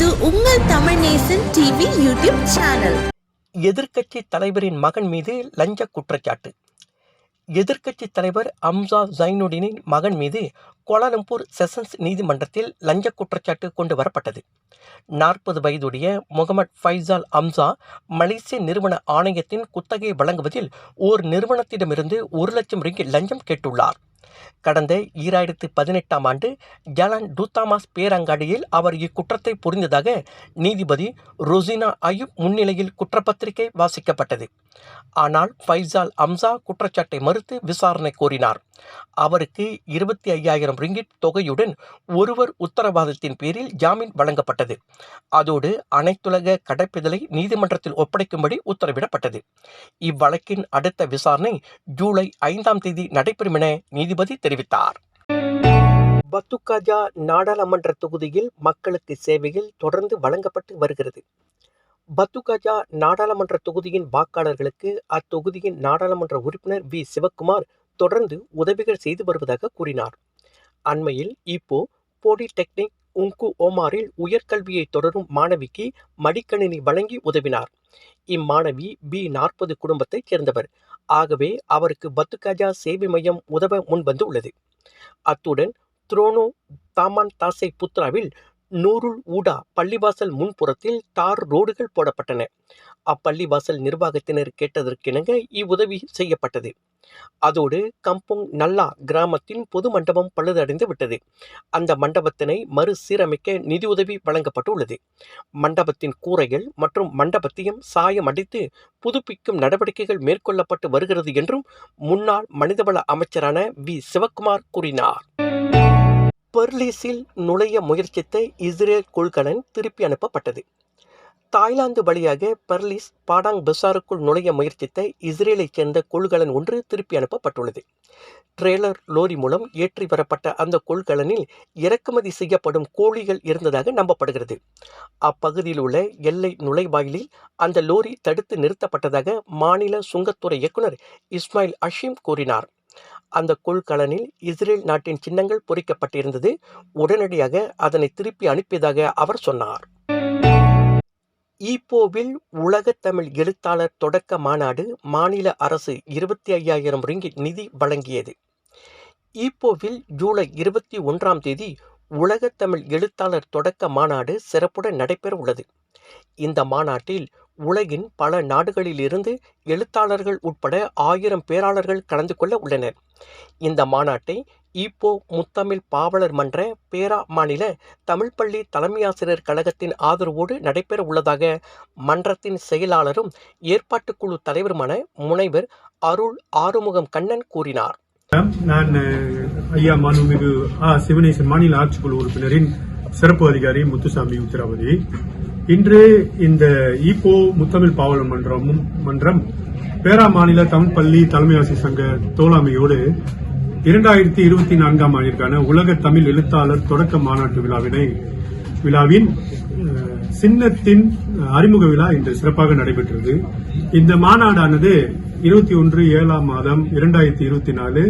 இது உங்கள் Tamil Nesan TV YouTube channel எதிர்க்கட்சி தலைவரின் மகன் மீது லஞ்ச குற்றச்சாட்டு. எதிர்க்கட்சி தலைவர் அம்சா ஜைனுடினின் மகன் மீது கோலாலம்பூர் செஷன்ஸ் நீதிமன்றத்தில் லஞ்ச குற்றச்சாட்டு கொண்டு வரப்பட்டது. நாற்பது வயதுடைய முகமது ஃபைசால் அம்சா மலேசிய நிறுவன ஆணையத்தின் குத்தகையை வழங்குவதில் ஓர் நிறுவனத்திடமிருந்து ஒரு லட்சம் ரிங்கிட் லஞ்சம் கேட்டுள்ளார். கடந்த ஈராயிரத்து பதினெட்டாம் ஆண்டு ஜலான் டூத்தாமாஸ் பேரங்காடியில் அவர் இக்குற்றத்தை புரிந்ததாக நீதிபதி ரோசினா அயூப் முன்னிலையில் குற்றப்பத்திரிகை வாசிக்கப்பட்டது. ஆனால் ஃபைசால் அம்சா குற்றச்சாட்டை மறுத்து விசாரணை கோரினார். அவருக்கு இருபத்தி ஐயாயிரம் ரிங்கிட் தொகையுடன் ஒருவர் உத்தரவாதத்தின் பேரில் ஜாமீன் வழங்கப்பட்டது. அதோடு அனைத்துலக கடப்பிதழை நீதிமன்றத்தில் ஒப்படைக்கும்படி உத்தரவிடப்பட்டது. இவ்வழக்கின் அடுத்த விசாரணை ஜூலை ஐந்தாம் தேதி நடைபெறும் என நீதிபதி தெரிவித்தார். பத்துக்காஜா நாடாளுமன்ற தொகுதியில் மக்களுக்கு சேவைகள் தொடர்ந்து வழங்கப்பட்டு வருகிறது. பத்துகாஜா நாடாளுமன்ற தொகுதியின் வாக்காளர்களுக்கு அத்தொகுதியின் நாடாளுமன்ற உறுப்பினர் வி. சிவக்குமார் தொடர்ந்து உதவிகள் செய்து வருவதாக கூறினார். அண்மையில் இப்போ போலிடெக்னிக் உங்கு ஓமாரில் உயர்கல்வியை தொடரும் மாணவிக்கு மடிக்கணினி வழங்கி உதவினார். இம்மாணவி பி நாற்பது குடும்பத்தைச் சேர்ந்தவர். ஆகவே அவருக்கு பத்துகாஜா சேவை மையம் உதவ முன்வந்து உள்ளது. அத்துடன் துரோனோ தாமான் தாசை புத்ராவில் நூருல் ஊடா பள்ளிவாசல் முன்புறத்தில் தார் ரோடுகள் போடப்பட்டன. அப்பள்ளிவாசல் நிர்வாகத்தினர் கேட்டதற்கிணங்க இவ்வுதவி செய்யப்பட்டது. அதோடு கம்போங் நல்லா கிராமத்தின் பொது மண்டபம் பழுதடைந்து விட்டது. அந்த மண்டபத்தினை மறுசீரமைக்க நிதியுதவி வழங்கப்பட்டுள்ளது. மண்டபத்தின் கூரைகள் மற்றும் மண்டபத்தையும் சாயம் அடித்து புதுப்பிக்கும் நடவடிக்கைகள் மேற்கொள்ளப்பட்டு வருகிறது என்றும் முன்னாள் மனிதவள அமைச்சரான வி. சிவக்குமார் கூறினார். பெர்லிஸில் நுழைய முயற்சித்த இஸ்ரேல் கொள்கலன் திருப்பி அனுப்பப்பட்டது. தாய்லாந்து வழியாக பெர்லிஸ் பாடாங் பெசாருக்குள் நுழைய முயற்சித்த இஸ்ரேலைச் சேர்ந்த கொள்கலன் ஒன்று திருப்பி அனுப்பப்பட்டுள்ளது. ட்ரெய்லர் லோரி மூலம் ஏற்றி வரப்பட்ட அந்த கொள்கலனில் இறக்குமதி செய்யப்படும் கோழிகள் இருந்ததாக நம்பப்படுகிறது. அப்பகுதியில் உள்ள எல்லை நுழைவாயிலில் அந்த லோரி தடுத்து நிறுத்தப்பட்டதாக மாநில சுங்கத்துறை இயக்குனர் இஸ்மாயில் அஷீம் கூறினார். அந்த கொள்கலனில் இஸ்ரேல் நாட்டின் சின்னங்கள் பொறிக்கப்பட்டிருந்தது. உடனடியாக அதனை திருப்பி அனுப்பியதாக அவர் சொன்னார். ஈப்போவில் உலகத்தமிழ் எழுத்தாளர் தொடக்க மாநாடு மாநில அரசு இருபத்தி ஐயாயிரம் ரிங்கிட் நிதி வழங்கியது. ஈப்போவில் ஜூலை இருபத்தி ஒன்றாம் தேதி உலகத்தமிழ் எழுத்தாளர் தொடக்க மாநாடு சிறப்புடன் நடைபெற உள்ளது இந்த மாநாட்டில் உலகின் பல நாடுகளிலிருந்து எழுத்தாளர்கள் உட்பட ஆயிரம் பேராளர்கள் கலந்து கொள்ள உள்ளனர். இந்த மாநாட்டை ஈப்போ முத்தமிழ் பாவலர் மன்ற பேரா மாநில தமிழ்ப்பள்ளி தலைமையாசிரியர் கழகத்தின் ஆதரவோடு நடைபெற உள்ளதாக மன்றத்தின் செயலாளரும் ஏற்பாட்டுக்குழு தலைவருமான முனைவர் அருள் ஆறுமுகம் கண்ணன் கூறினார். நான் ஐயா மாண்புமிகு ஆ சிவனேசன் மாநில ஆட்சிக்குழு உறுப்பினரின் சிறப்பு அதிகாரி முத்துசாமி உத்தரவதி. இன்று இந்த ஈப்போ முத்தமிழ் பாவலர் மன்றம் மன்றம் பேரா மாநில தமிழ் பள்ளி தலைமையாசி சங்க தோழமையோடு இரண்டாயிரத்தி இருபத்தி நான்காம் ஆண்டிற்கான உலக தமிழ் எழுத்தாளர் தொடக்க மாநாட்டு விழாவினை விழாவின் சின்னத்தின் அறிமுக விழா இன்று சிறப்பாக நடைபெற்றது. இந்த மாநாடானது இருபத்தி ஒன்று ஏழாம் மாதம் இரண்டாயிரத்தி இருபத்தி நாலு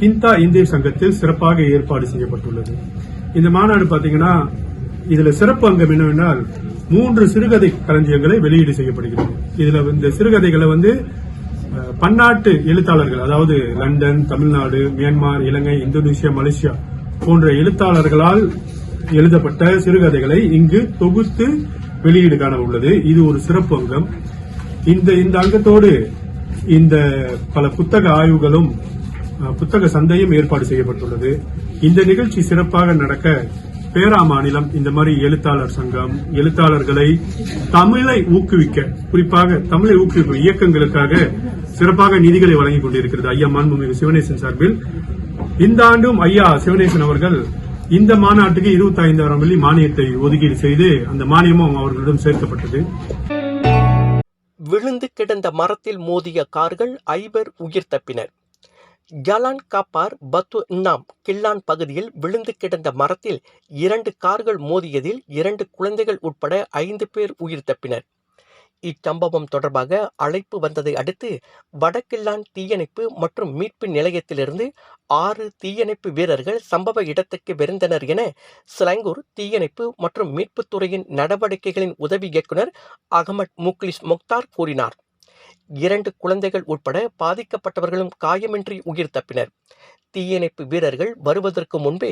கிந்தா இந்திய சங்கத்தில் சிறப்பாக ஏற்பாடு செய்யப்பட்டுள்ளது. இந்த மாநாடு பாத்தீங்கன்னா இதுல சிறப்பு அங்கம் என்னவென்றால் மூன்று சிறுகதை களஞ்சியங்களை வெளியீடு செய்யப்படுகிறது. இதுல இந்த சிறுகதைகளை வந்து பன்னாட்டு எழுத்தாளர்கள் அதாவது London Tamil Nadu Myanmar Ilangai Indonesia Malaysia போன்ற எழுத்தாளர்களால் எழுதப்பட்ட சிறுகதைகளை இங்கு தொகுத்து வெளியீடு காண உள்ளது. இது ஒரு சிறப்பு அங்கம். இந்த இந்த அங்கத்தோடு இந்த பல புத்தக ஆய்வுகளும் புத்தக சந்தையும் ஏற்பாடு செய்யப்பட்டுள்ளது. இந்த நிகழ்ச்சி சிறப்பாக நடக்க பேரா மாநிலம் இந்த மாதிரி எழுத்தாளர் சங்கம் எழுத்தாளர்களை தமிழை ஊக்குவிக்க குறிப்பாக தமிழை ஊக்குவிக்கும் இயக்கங்களுக்காக சிறப்பாக நிதிகளை வழங்கிக் கொண்டிருக்கிறது ஐயா மாண்புமிகு சிவனேசன் சார்பில். இந்த ஆண்டும் ஐயா சிவனேசன் அவர்கள் இந்த மாநாட்டுக்கு இருபத்தி ஐந்தாயிரம் வெள்ளி மானியத்தை ஒதுக்கீடு செய்து அந்த மானியமும் அவர்களிடம் சேர்க்கப்பட்டது. விழுந்து கிடந்த மரத்தில் மோதிய கார்கள் ஐவர் உயிர் தப்பினர். ஜலான் காப்பார் பத்து நாம் கில்லான் பகுதியில் விழுந்து கிடந்த மரத்தில் இரண்டு கார்கள் மோதியதில் இரண்டு குழந்தைகள் உட்பட ஐந்து பேர் உயிர் தப்பினர். இச்சம்பவம் தொடர்பாக அழைப்பு வந்ததை அடுத்து வடக்கில்லான் தீயணைப்பு மற்றும் மீட்பு நிலையத்திலிருந்து ஆறு தீயணைப்பு வீரர்கள் சம்பவ இடத்துக்கு விரைந்தனர் என சிலாங்கூர் தீயணைப்பு மற்றும் மீட்புத்துறையின் நடவடிக்கைகளின் உதவி இயக்குனர் அகமட் முக்லிஸ் முக்தார் கூறினார். இரண்டு குழந்தைகள் உட்பட பாதிக்கப்பட்டவர்களும் காயமின்றி உயிர் தப்பினர். தீயணைப்பு வீரர்கள் வருவதற்கு முன்பே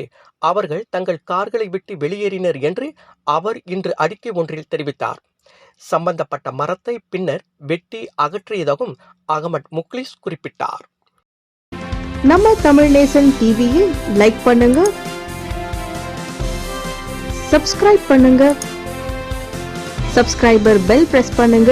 அவர்கள் தங்கள் கார்களை விட்டு வெளியேறினர் என்று அவர் இன்று அறிக்கை ஒன்றில் தெரிவித்தார். சம்பந்தப்பட்ட மரத்தை பின்னர் வெட்டி அகற்றியதாகவும் அகமட் முக்லிஸ் குறிப்பிட்டார். நம்ம தமிழ் நேசன் டிவியில் லைக் பண்ணுங்க சப்ஸ்கிரைப் பண்ணுங்க சப்ஸ்கிரைபர் பெல் பிரஸ் பண்ணுங்க.